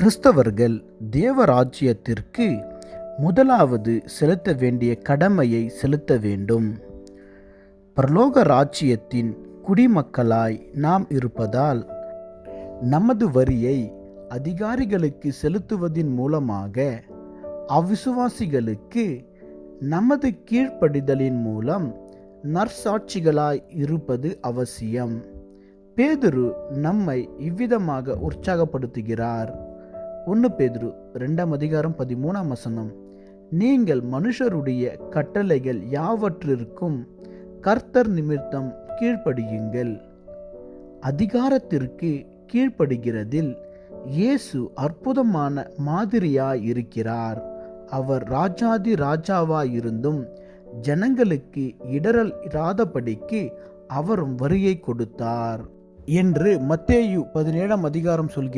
கிறிஸ்தவர்கள் தேவராஜ்யத்திற்கு முதலாவது செலுத்த வேண்டிய கடமையை செலுத்த வேண்டும். பரலோக ராஜ்யத்தின் குடிமக்களாய் நாம் இருப்பதால் நமது வரியை அதிகாரிகளுக்கு செலுத்துவதின் மூலமாக அவிசுவாசிகளுக்கு நமது கீழ்ப்படிதலின் மூலம் நற்சாட்சிகளாய் இருப்பது அவசியம். பேதுரு நம்மை இவ்விதமாக உற்சாகப்படுத்துகிறார். ஒன்று பேதுரு ரெண்டாம் அதிகாரம் பதிமூணாம் வசனம். நீங்கள் மனுஷருடைய கட்டளைகள் யாவற்றிற்கும் கர்த்தர் நிமித்தம் கீழ்ப்படியுங்கள். அதிகாரத்திற்கு கீழ்ப்படுகிறதில் இயேசு அற்புதமான மாதிரியாய் இருக்கிறார் அவர் ராஜாதி ராஜாவாயிருந்தும் ஜனங்களுக்கு இடரல் இராதபடிக்கு அவரும் வரியை கொடுத்தார். என்று மத்தேயு பதினேழாம் அதிகாரம் சொல்கிறார்